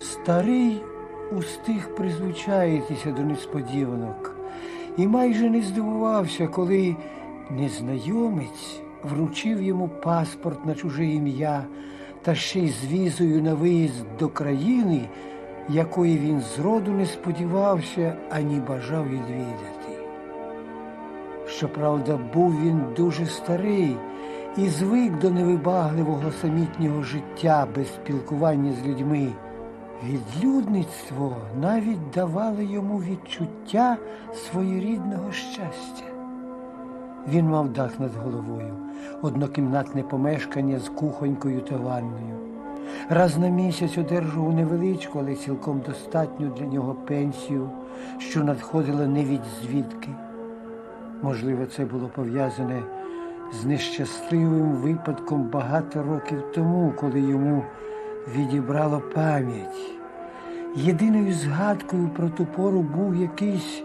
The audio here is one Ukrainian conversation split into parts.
Старий устиг призвичаїтися до несподіванок і майже не здивувався, коли незнайомець вручив йому паспорт на чуже ім'я та ще й з візою на виїзд до країни, якої він зроду не сподівався ані бажав відвідати. Щоправда, був він дуже старий і звик до невибагливого самітнього життя без спілкування з людьми. Відлюдництво навіть давало йому відчуття своєрідного щастя. Він мав дах над головою, однокімнатне помешкання з кухонькою та ванною. Раз на місяць одержував невеличку, але цілком достатню для нього пенсію, що надходила не від звідки. Можливо, це було пов'язане з нещасливим випадком багато років тому, коли йому відібрало пам'ять. Єдиною згадкою про ту пору був якийсь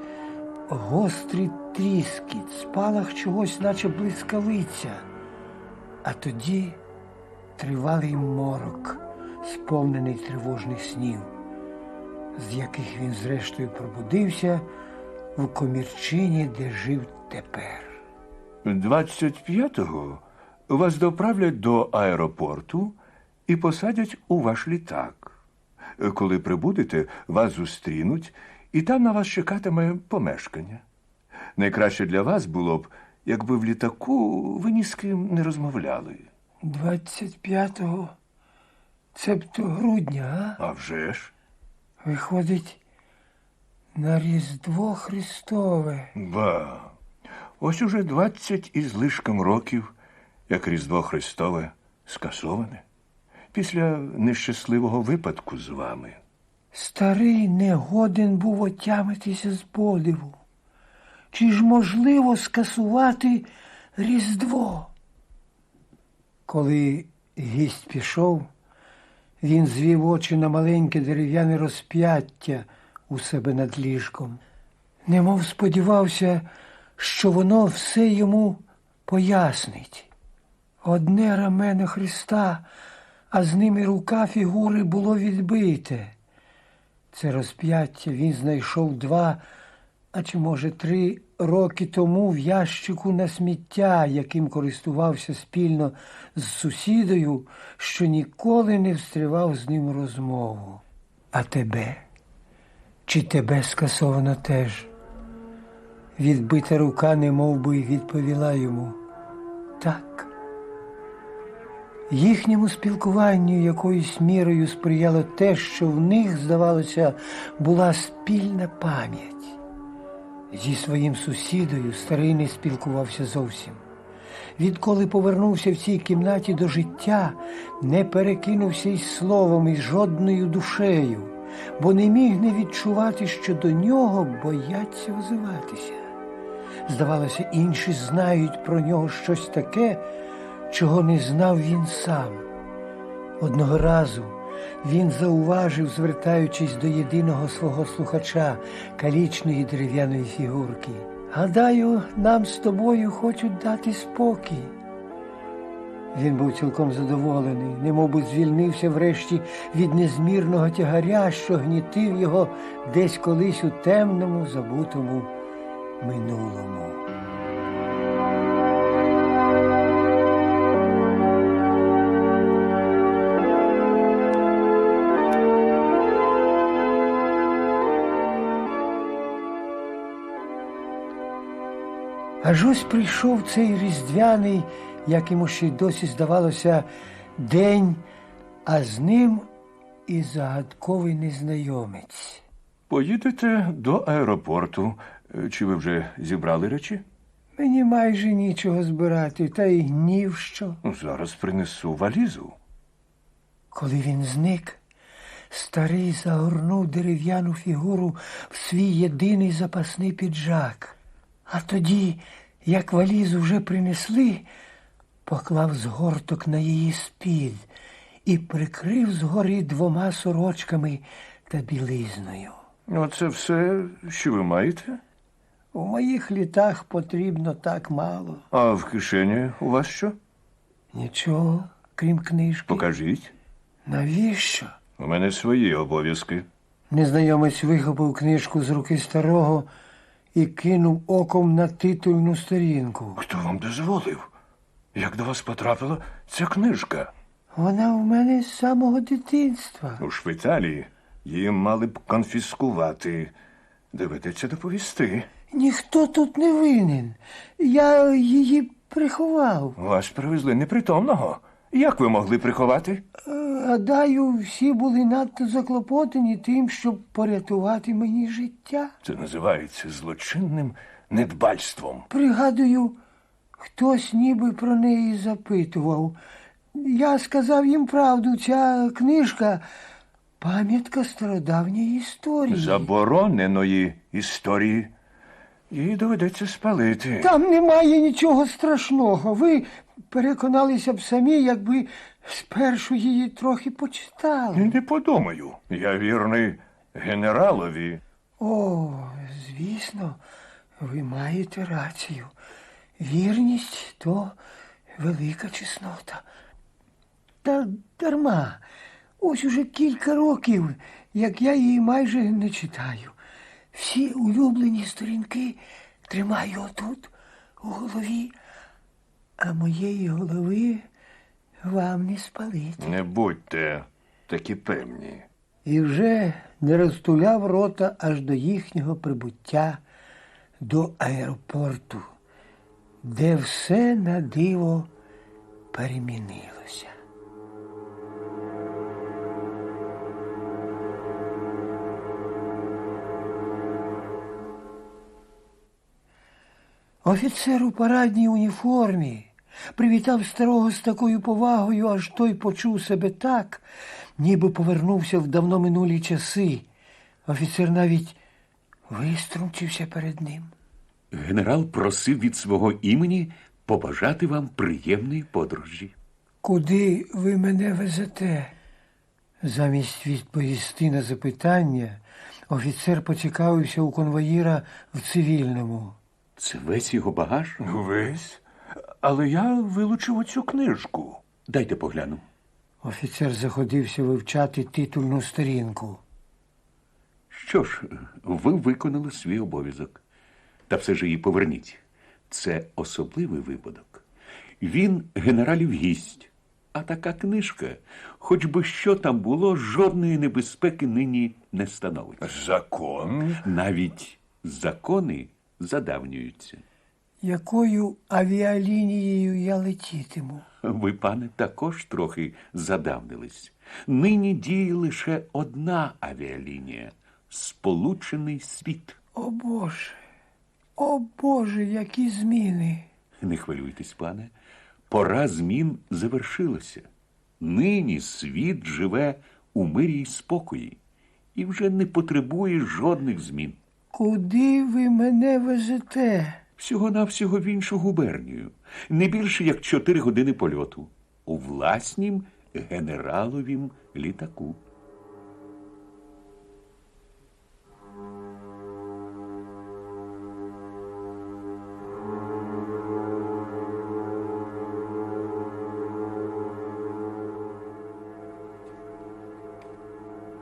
гострий тріскіт, спалах чогось, наче блискавиця, а тоді тривалий морок, сповнений тривожних снів, з яких він зрештою пробудився в комірчині, де жив тепер. 25-го вас доправлять до аеропорту і посадять у ваш літак. Коли прибудете, вас зустрінуть, і там на вас чекатиме помешкання. Найкраще для вас було б, якби в літаку ви ні з ким не розмовляли. 25-го, цебто грудня, а? А вже ж? Виходить на Різдво Христове. Ба. Ось уже двадцять із лишком років, як Різдво Христове скасоване. Після нещасливого випадку з вами. Старий не годен був отямитися з подиву. Чи ж можливо скасувати Різдво? Коли гість пішов, він звів очі на маленьке дерев'яне розп'яття у себе над ліжком. Немов сподівався, що воно все йому пояснить. Одне рамено Христа, а з ними рука фігури було відбите. Це розп'яття він знайшов два, а чи, може, три роки тому в ящику на сміття, яким користувався спільно з сусідою, що ніколи не встривав з ним розмову. А тебе? Чи тебе скасовано теж? Відбита рука не би відповіла йому. Так. Їхньому спілкуванню якоюсь мірою сприяло те, що в них, здавалося, була спільна пам'ять. Зі своїм сусідою старий не спілкувався зовсім. Відколи повернувся в цій кімнаті до життя, не перекинувся із словом із жодною душею, бо не міг не відчувати, що до нього бояться озиватися. Здавалося, інші знають про нього щось таке, чого не знав він сам. Одного разу він зауважив, звертаючись до єдиного свого слухача, калічної дерев'яної фігурки. Гадаю, нам з тобою хочуть дати спокій. Він був цілком задоволений, немов би звільнився врешті від незмірного тягаря, що гнітив його десь колись у темному, забутому минулому. Аж ось прийшов цей різдвяний, як йому ще й досі здавалося, день, а з ним і загадковий незнайомець. Поїдете до аеропорту. Чи ви вже зібрали речі? Мені майже нічого збирати, та й ні в що. Ну, Зараз принесу валізу. Коли він зник, старий загорнув дерев'яну фігуру в свій єдиний запасний піджак. А тоді, як валізу вже принесли, поклав згорток на її спід і прикрив згори двома сорочками та білизною. Оце все, що ви маєте? У моїх літах потрібно так мало. А в кишені у вас що? Нічого, крім книжки. Покажіть. Навіщо? У мене свої обов'язки. Незнайомець вихопив книжку з руки старого і кинув оком на титульну сторінку. Хто вам дозволив? Як до вас потрапила ця книжка? Вона в мене з самого дитинства. У Швейцарії її мали б конфіскувати. Доведеться доповісти. Ніхто тут не винен. Я її приховав. Вас привезли непритомного. Як ви могли приховати? Е, Гадаю, всі були надто заклопотані тим, щоб порятувати мені життя. Це називається злочинним недбальством. Пригадую, хтось ніби про неї запитував. Я сказав їм правду, ця книжка пам'ятка стародавньої історії. Забороненої історії. Її доведеться спалити. Там немає нічого страшного. Ви переконалися б самі, якби спершу її трохи почитали. Не подумаю. Я вірний генералові. О, звісно, ви маєте рацію. Вірність то велика чеснота. Та дарма. Ось уже кілька років, як я її майже не читаю. Всі улюблені сторінки тримаю отут, у голові, а моєї голови вам не спалить. Не будьте такі певні. і вже не розтуляв рота аж до їхнього прибуття до аеропорту, де все на диво перемінилося. Офіцер у парадній уніформі привітав старого з такою повагою, аж той почув себе так, ніби повернувся в давно минулі часи. Офіцер навіть виструмчився перед ним. Генерал просив від свого імені побажати вам приємної подорожі. Куди ви мене везете? Замість відповісти на запитання, офіцер поцікавився у конвоїра в цивільному. Це весь його багаж? Весь. Але я вилучив оцю книжку. Дайте погляну. Офіцер заходився вивчати титульну сторінку. Що ж, ви виконали свій обов'язок. Та все ж її поверніть. Це особливий випадок. Він генералів гість. А така книжка, хоч би що там було, жодної небезпеки нині не становить. Закон. Навіть закони задавнюються. Якою авіалінією я летітиму? Ви, пане, також трохи задавнились. Нині діє лише одна авіалінія Сполучений світ. О Боже, о Боже, які зміни! Не хвилюйтесь, пане. Пора змін завершилася. Нині світ живе у мирі й спокої і вже не потребує жодних змін. Куди ви мене везете? Всього-навсього в іншу губернію. Не більше як чотири години польоту. У власнім генераловім літаку.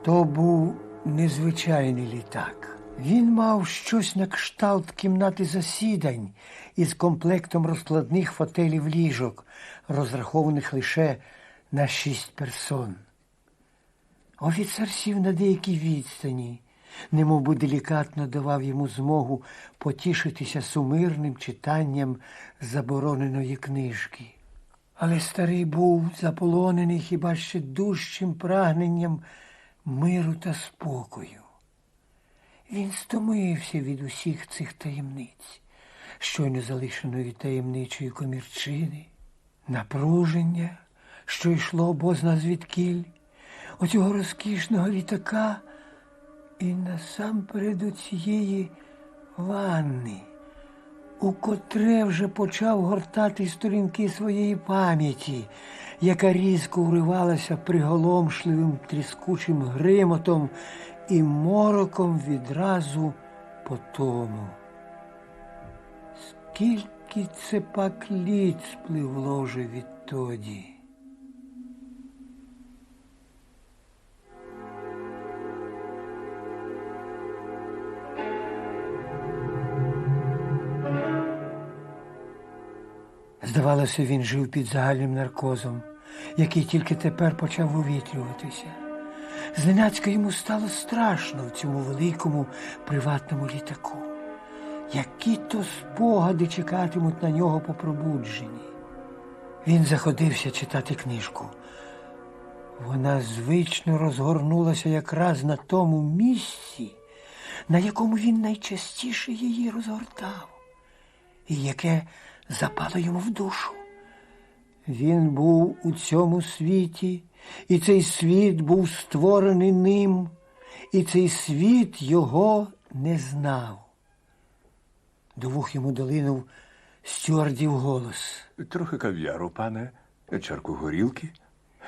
То був незвичайний літак. Він мав щось на кшталт кімнати засідань із комплектом розкладних фотелів ліжок, розрахованих лише на шість персон. Офіцер сів на деякій відстані, немов би делікатно давав йому змогу потішитися сумирним читанням забороненої книжки. Але старий був заполонений хіба ще дужчим прагненням миру та спокою. Він стомився від усіх цих таємниць, щойно залишеної таємничої комірчини, напруження, що йшло бозна звідкіль, оцього розкішного літака і насамперед у цієї ванни, у котре вже почав гортати сторінки своєї пам'яті, яка різко уривалася приголомшливим тріскучим гримотом і мороком відразу по тому, Скільки це пак літ спливло вже відтоді. Здавалося, він жив під загальним наркозом, який тільки тепер почав увітрюватися. Зненацька йому стало страшно в цьому великому приватному літаку. Які то спогади чекатимуть на нього по пробудженні. Він заходився читати книжку. Вона звично розгорнулася якраз на тому місці, на якому він найчастіше її розгортав, і яке запало йому в душу. Він був у цьому світі, і цей світ був створений ним, і цей світ його не знав. До вух йому долинув стюардів голос. Трохи кав'яру, пане, чарку горілки.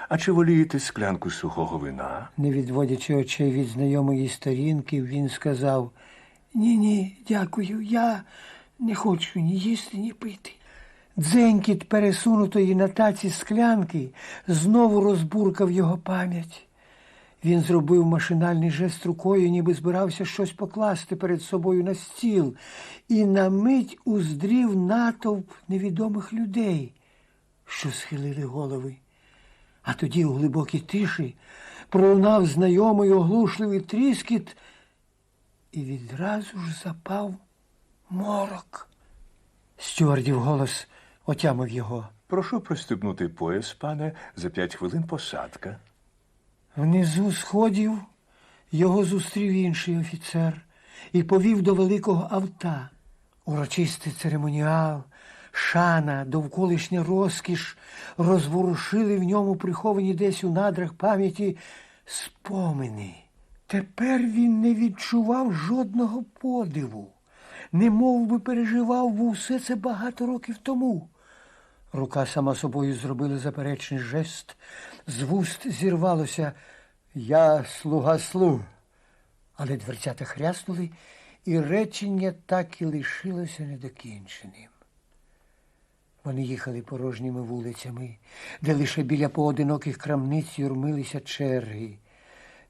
А чи волієте склянку сухого вина? Не відводячи очей від знайомої сторінки, він сказав: Ні, ні, дякую, я не хочу ні їсти, ні пити. Дзенькіт пересунутої на таці склянки знову розбуркав його пам'ять. Він зробив машинальний жест рукою, ніби збирався щось покласти перед собою на стіл, і на мить уздрів натовп невідомих людей, що схилили голови. А тоді у глибокій тиші пролунав знайомий оглушливий тріскіт, і відразу ж запав морок. Стюардів голос отямив його. Прошу пристебнути пояс, пане, за п'ять хвилин посадка. Внизу сходів його зустрів інший офіцер і повів до великого авта. Урочистий церемоніал, шана, довколишня розкіш розворушили в ньому приховані десь у надрах пам'яті спомини. Тепер він не відчував жодного подиву, не мов би переживав був все це багато років тому. Рука сама собою зробила заперечний жест, з вуст зірвалося Я слуга слуг. Але дверцята хряснули, і речення так і лишилося недокінченим. Вони їхали порожніми вулицями, де лише біля поодиноких крамниць юрмилися черги.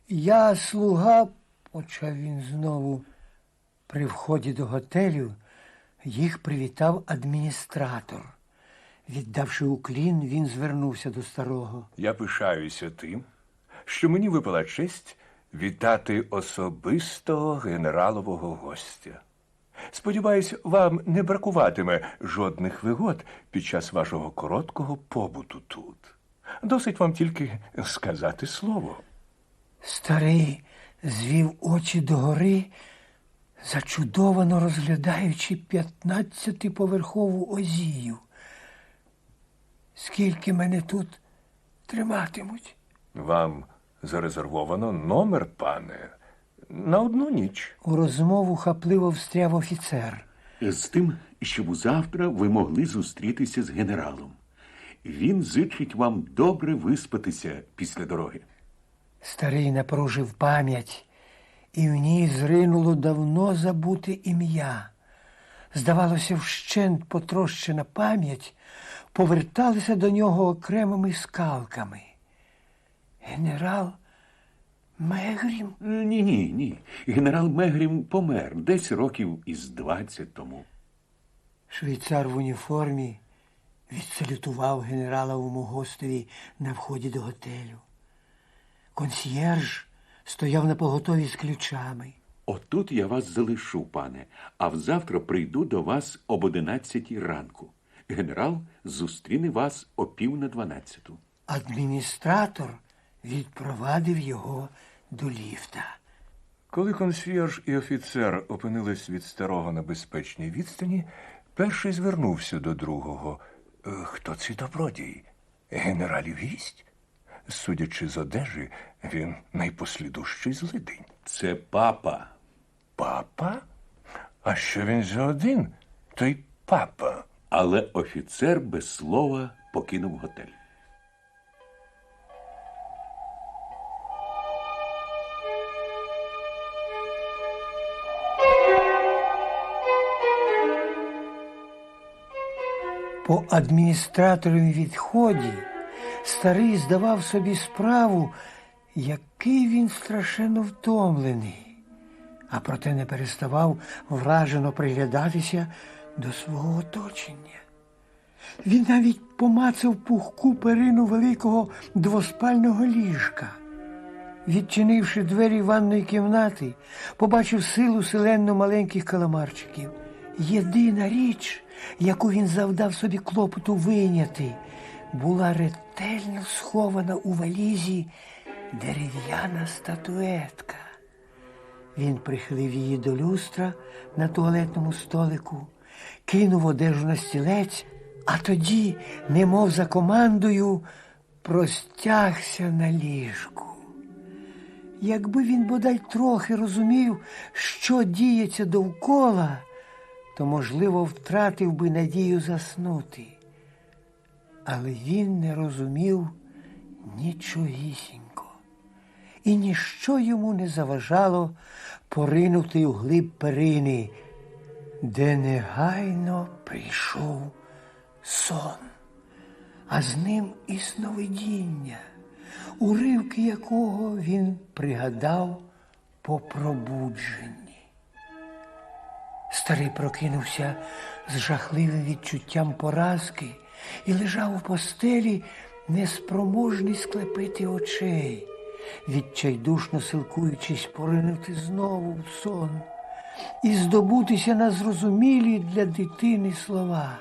Я слуга, почав він знову. При вході до готелю їх привітав адміністратор. Віддавши уклін, він звернувся до старого. Я пишаюся тим, що мені випала честь вітати особистого генералового гостя. Сподіваюсь, вам не бракуватиме жодних вигод під час вашого короткого побуту тут. Досить вам тільки сказати слово. Старий звів очі догори, зачудовано розглядаючи п'ятнадцятиповерхову озію. Скільки мене тут триматимуть? Вам зарезервовано номер, пане, на одну ніч. У розмову хапливо встряв офіцер. З тим, щоб завтра ви могли зустрітися з генералом. Він зичить вам добре виспатися після дороги. Старий напружив пам'ять, і в ній зринуло давно забуте ім'я. Здавалося, вщент потрощена пам'ять поверталася до нього окремими скалками. Генерал Мегрім? Ні, ні, ні. Генерал Мегрім помер десь років із двадцять тому. Швейцар в уніформі відсалютував генераловому гостеві на вході до готелю. Консьєрж стояв на поготові з ключами. Отут я вас залишу, пане, а взавтра прийду до вас об одинадцятій ранку. Генерал зустріне вас о пів на дванадцяту. Адміністратор відпровадив його до ліфта. Коли консьєрж і офіцер опинились від старого на безпечній відстані, перший звернувся до другого. «Е, Хто цей добродій? Генералів гість? Судячи з одежі, він найпослідущий злидень. Це папа. Папа? А що він за один? Той папа. Але офіцер без слова покинув готель. По адміністраторові відході старий здавав собі справу, який він страшенно втомлений, а проте не переставав вражено приглядатися до свого оточення. Він навіть помацав пухку перину великого двоспального ліжка. Відчинивши двері ванної кімнати, побачив силу селенно маленьких каламарчиків. Єдина річ, яку він завдав собі клопоту вийняти, була ретельно схована у валізі дерев'яна статуетка. Він прихилив її до люстра на туалетному столику, кинув одежу на стілець, а тоді, немов за командою, простягся на ліжку. Якби він бодай трохи розумів, що діється довкола, то, можливо, втратив би надію заснути. Але він не розумів нічогісінько, і ніщо йому не заважало поринути у глиб перини, де негайно прийшов сон, а з ним і сновидіння, уривки якого він пригадав по пробудженні. Старий прокинувся з жахливим відчуттям поразки і лежав у постелі, неспроможний склепити очей, відчайдушно силкуючись поринути знову в сон і здобутися на зрозумілі для дитини слова.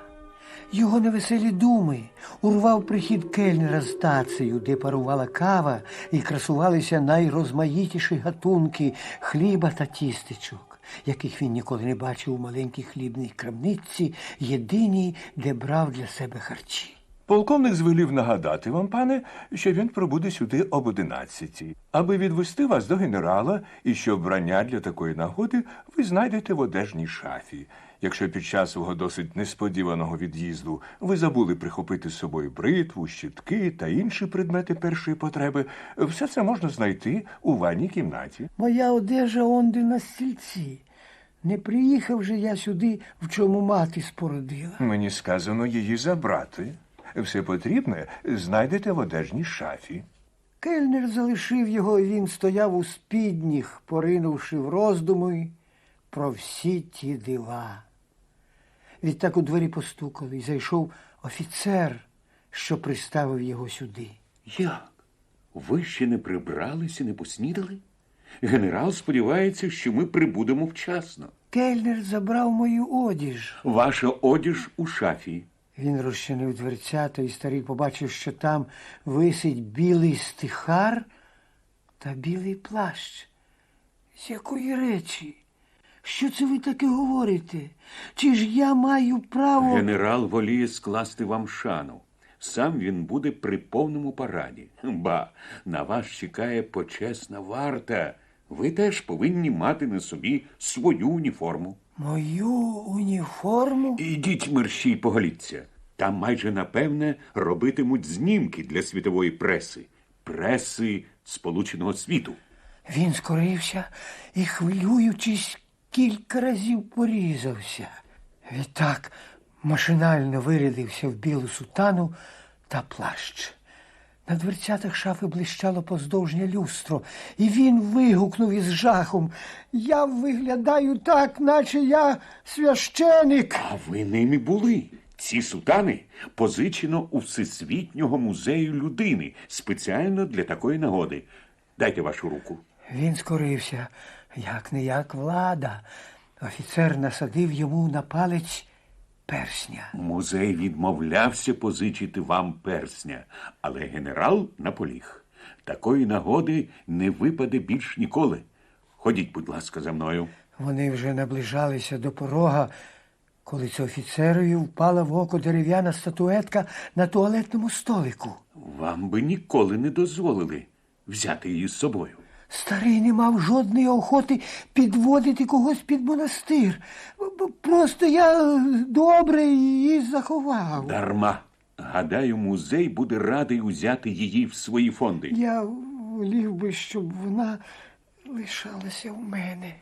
Його невеселі думи урвав прихід кельнера з тацею, де парувала кава і красувалися найрозмаїтіші гатунки хліба та тістечок, яких він ніколи не бачив у маленькій хлібній крамниці, єдиній, де брав для себе харчі. Полковник звелів нагадати вам, пане, що він пробуде сюди об одинадцятій, аби відвести вас до генерала і що вбрання для такої нагоди ви знайдете в одежній шафі. Якщо під час свого досить несподіваного від'їзду ви забули прихопити з собою бритву, щітки та інші предмети першої потреби, все це можна знайти у ванній кімнаті. Моя одежа онде на стільці. Не приїхав же я сюди, в чому мати спородила. Мені сказано її забрати. Все потрібне знайдете в одежній шафі. Кельнер залишив його, і він стояв у спідніх, поринувши в роздуми про всі ті дива. Відтак у двері постукали, і зайшов офіцер, що приставив його сюди. Як? Ви ще не прибралися, не поснідали? Генерал сподівається, що ми прибудемо вчасно. Кельнер забрав мою одіж. Ваша одіж у шафі. Він розчинив дверцята, і старий побачив, що там висить білий стихар та білий плащ. З якої речі? Що це ви таке говорите? Чи ж я маю право. Генерал воліє скласти вам шану. Сам він буде при повному параді. Ба, на вас чекає почесна варта. Ви теж повинні мати на собі свою уніформу. Мою уніформу? Ідіть мерщій поголіться. Там майже напевне робитимуть знімки для світової преси, преси Сполученого світу. Він скорився і, хвилюючись, кілька разів порізався. Відтак машинально вирядився в білу сутану та плащ. На дверцятах шафи блищало поздовжнє люстро, і він вигукнув із жахом Я виглядаю так, наче я священик. А ви ними були. Ці сутани позичено у Всесвітнього музею людини спеціально для такої нагоди. Дайте вашу руку. Він скорився, як не як влада. Офіцер насадив йому на палець персня. Музей відмовлявся позичити вам персня, але генерал наполіг. Такої нагоди не випаде більш ніколи. Ходіть, будь ласка, за мною. Вони вже наближалися до порога, коли це офіцерові впала в око дерев'яна статуетка на туалетному столику. Вам би ніколи не дозволили взяти її з собою. Старий не мав жодної охоти підводити когось під монастир. Просто я добре її заховав. Дарма. Гадаю, музей буде радий узяти її в свої фонди. Я волів би, щоб вона лишалася в мене.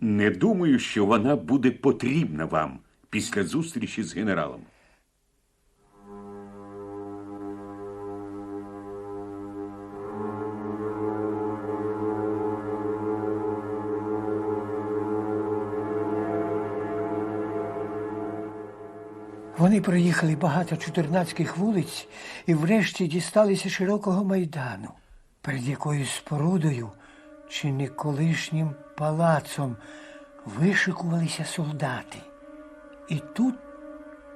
Не думаю, що вона буде потрібна вам після зустрічі з генералом. Вони проїхали багато чотирнацьких вулиць і врешті дісталися широкого майдану, перед якоюсь спорудою чи не колишнім палацом вишикувалися солдати. І тут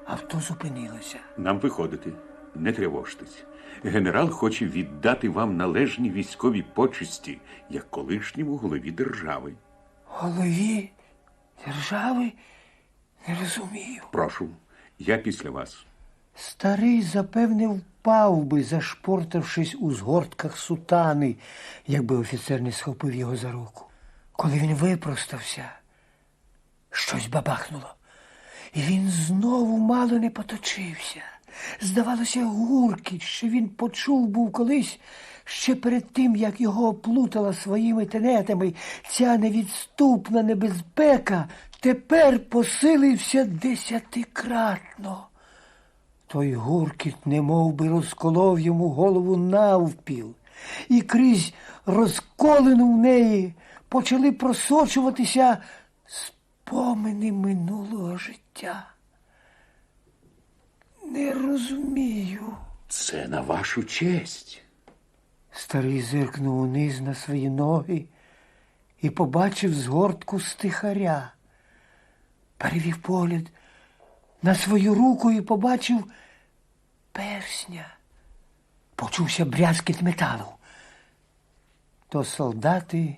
авто зупинилося. Нам виходити, не тривожтесь. Генерал хоче віддати вам належні військові почесті, як колишньому голові держави. Голові держави не розумію. Прошу, я після вас. Старий, запевне, впав би, зашпортавшись у згортках сутани, якби офіцер не схопив його за руку. Коли він випростався, щось бабахнуло, і він знову мало не поточився. Здавалося, гуркіт, що він почув був колись ще перед тим, як його оплутала своїми тенетами ця невідступна небезпека, тепер посилився десятикратно. Той гуркіт немов би розколов йому голову навпіл, і крізь розколену в неї почали просочуватися спомини минулого життя. Не розумію. Це на вашу честь. Старий зиркнув униз на свої ноги і побачив згортку стихаря. Перевів погляд на свою руку і побачив персня. Почувся брязкіт металу. То солдати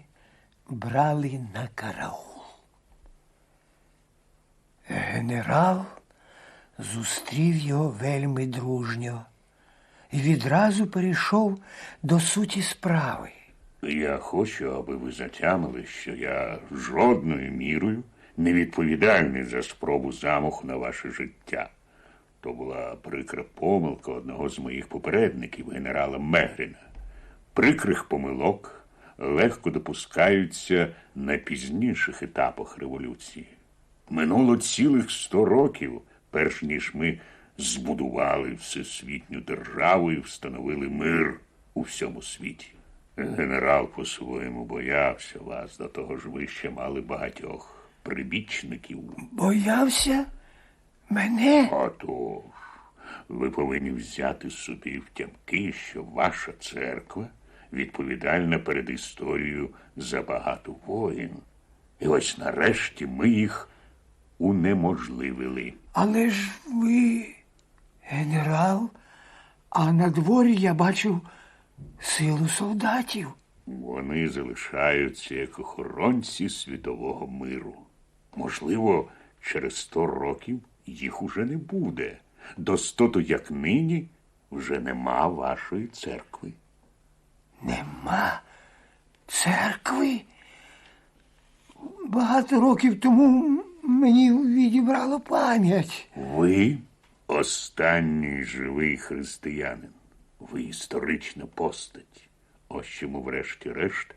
брали на караул. Генерал зустрів його вельми дружньо і відразу перейшов до суті справи. Я хочу, аби ви затямили, що я жодною мірою не відповідальний за спробу замаху на ваше життя. То була прикра помилка одного з моїх попередників, генерала Мегріна. Прикрих помилок легко допускаються на пізніших етапах революції. Минуло цілих сто років, перш ніж ми збудували всесвітню державу і встановили мир у всьому світі. Генерал по-своєму боявся вас, до того ж ви ще мали багатьох прибічників. Боявся мене? Отож, ви повинні взяти собі в тямки, що ваша церква відповідальна перед історією за багато воїн. І ось нарешті ми їх унеможливили. Але ж ви генерал, а на дворі я бачив силу солдатів. Вони залишаються як охоронці світового миру. Можливо, через сто років їх уже не буде. Достото, як нині, вже нема вашої церкви. Нема церкви. Багато років тому мені відібрало пам'ять. Ви останній живий християнин. Ви історична постать. Ось чому, врешті-решт,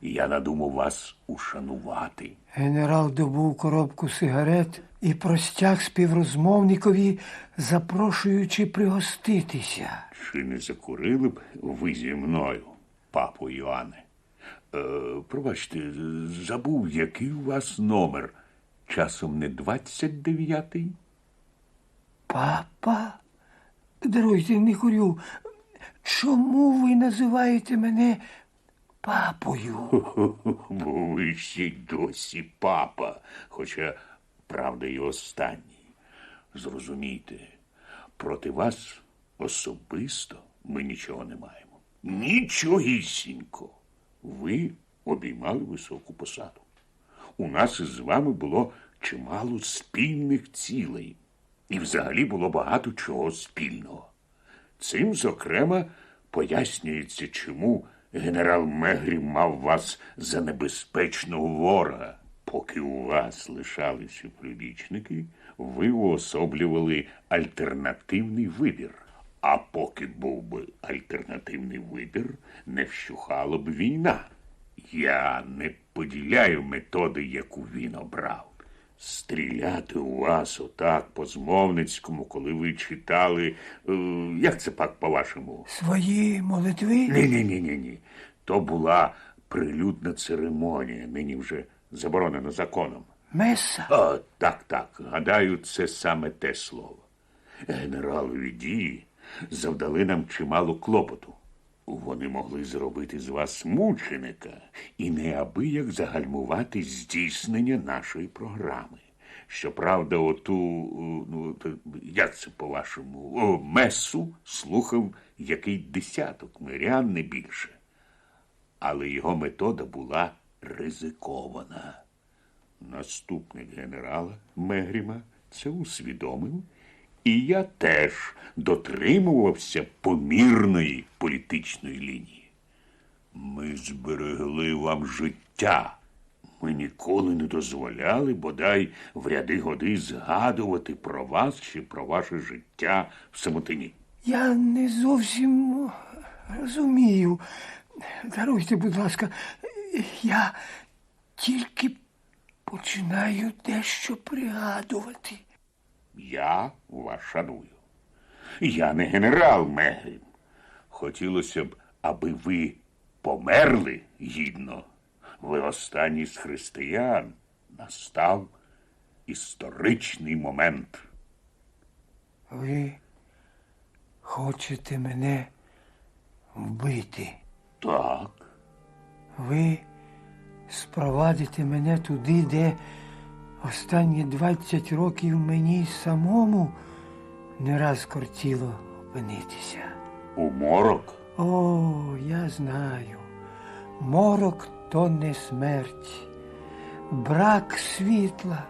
я надумав вас ушанувати. Генерал добув коробку сигарет і простяг співрозмовникові, запрошуючи пригоститися. Чи не закурили б ви зі мною, папу Йоанне? Е, пробачте, забув, який у вас номер. Часом не 29-й? Папа? Даруйте, не курю. Чому ви називаєте мене папою? Бо ви ще й досі папа, хоча, правда, і останній. Зрозумійте, проти вас особисто ми нічого не маємо. Нічогісінько. Ви обіймали високу посаду. У нас із вами було чимало спільних цілей, і взагалі було багато чого спільного. Цим, зокрема, пояснюється, чому генерал Мегрі мав вас за небезпечного ворога. Поки у вас лишалися прибічники, ви уособлювали альтернативний вибір. А поки був би альтернативний вибір, не вщухала б війна. Я не поділяю методи, яку він обрав. Стріляти у вас отак по-змовницькому, коли ви читали. е, як це пак по-вашому? Свої молитви? Ні, ні, ні, ні, ні. То була прилюдна церемонія, нині вже заборонена законом. Меса? О, так, так. Гадаю, це саме те слово. Генералові дії завдали нам чимало клопоту. Вони могли зробити з вас мученика і неабияк загальмувати здійснення нашої програми. Щоправда, оту, ну, як це по-вашому, месу слухав який десяток мирян не більше. Але його метода була ризикована. Наступник генерала Мегріма це усвідомив, і я теж дотримувався помірної політичної лінії. Ми зберегли вам життя. Ми ніколи не дозволяли бодай в ряди годи згадувати про вас чи про ваше життя в самотині. Я не зовсім розумію. Даруйте, будь ласка, я тільки починаю дещо пригадувати. Я вас шаную. Я не генерал Мегрім. Хотілося б, аби ви померли гідно. Ви останній з християн. Настав історичний момент. Ви хочете мене вбити. Так, Ви спровадите мене туди, де останні 20 років мені самому не раз кортіло опинитися. у морок. О, я знаю. Морок то не смерть, брак світла,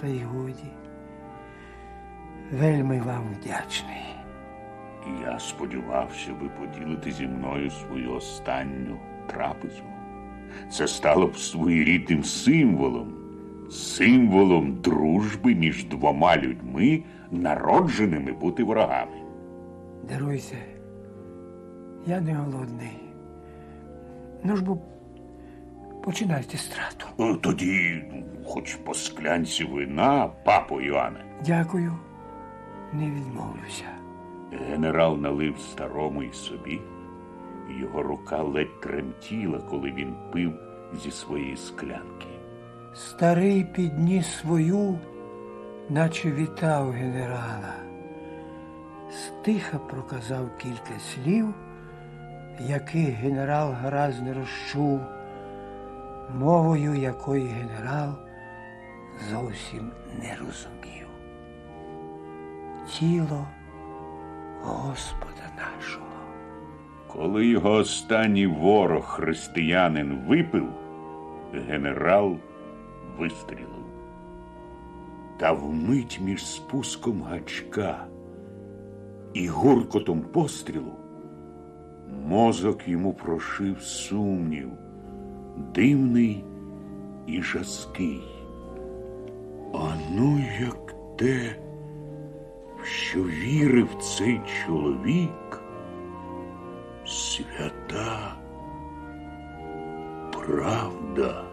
та й годі. Вельми вам вдячний. Я сподівався, ви поділите зі мною свою останню трапезу. Це стало б своєрідним символом, символом дружби між двома людьми, народженими бути ворогами. Даруйте, я не голодний. Ну ж бо починайте страту. Е, Тоді, хоч по склянці вина, папо Іоанне. Дякую, не відмовлюся. Генерал налив старому і собі. Його рука ледь тремтіла, коли він пив зі своєї склянки. Старий підніс свою, наче вітав генерала. Стиха проказав кілька слів, яких генерал гаразд не розчув, мовою якої генерал зовсім не розумів. Тіло Господа нашого. Коли його останній ворог християнин випив, генерал вистрілив. Та вмить між спуском гачка і гуркотом пострілу мозок йому прошив сумнів, дивний і жаский. А ну як те, що вірив цей чоловік, свята правда.